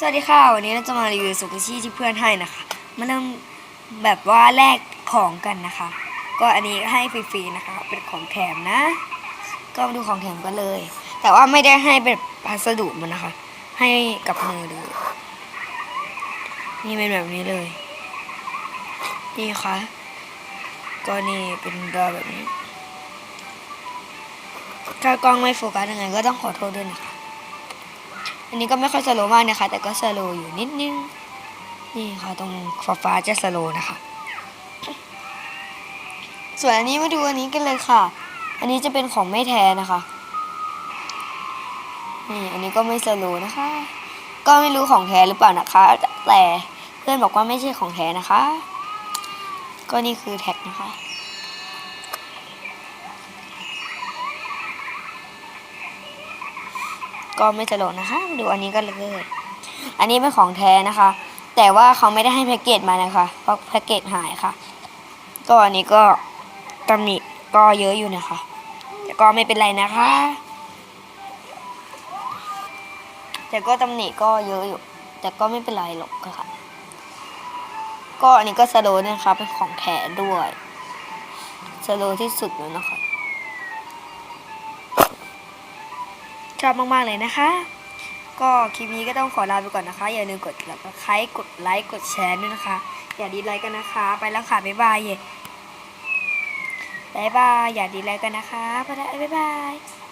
สวัสดีค่ะ วันนี้เราจะมารีวิวสุกี้ที่เพื่อนให้นะคะมันเริ่มแบบว่าแลกของกันนะคะ ก็อันนี้ให้ฟรีๆนะคะ เป็นของแถมนะ ก็มาดูของแถมกันเลย แต่ว่าไม่ได้ให้แบบพัสดุมันนะคะ ให้กับมือเลยนี่เป็นแบบนี้เลย นี่ค่ะ ก็นี่เป็นตัวแบบนี้ถ้ากล้องไม่โฟกัสยังไงก็ต้องขอโทษด้วยนะคะ อันนี้ก็ไม่ค่อยสโลว์มากนะคะ แต่ก็สโลว์อยู่นิดนึงนี่ค่ะตรงฟ้าฟ้าจะสโลว์นะคะ ส่วนอันนี้มาดูอันนี้กันเลยค่ะ อันนี้จะเป็นของไม่แท้นะคะนี่อันนี้ก็ไม่สโลว์นะคะ ก็ไม่รู้ของแท้หรือเปล่านะคะ แต่เพื่อนบอกว่าไม่ใช่ของแท้นะคะ ก็นี่คือแท็กนะคะ ก็ไม่สโลว์นะคะ ดูอันนี้ก็เลยอันนี้เป็นของแท้นะคะ แต่ว่าเขาไม่ได้ให้แพ็กเกจมานะคะเพราะแพ็กเกจหายค่ะ ก็อันนี้ก็ตำหนิก็เยอะอยู่นะคะแต่ก็ไม่เป็นไรนะคะ แต่ก็ตำหนิก็เยอะอยู่ แต่ก็ไม่เป็นไรหรอกค่ะ ก็อันนี้ก็สโลนะคะเป็นของแท้ด้วยสโลที่สุดแล้วนะคะ ชอบมาก ๆ เลยนะคะ ก็คลิปนี้ก็ต้องขอลาไปก่อนนะคะ อย่าลืมกดไลค์กดไลค์กดแชร์ด้วยนะคะ อย่าดีไลค์กันนะคะ ไปแล้วค่ะบ๊ายบายเย่บ๊ายบายอย่าดีไลค์กันนะคะบ๊ายบาย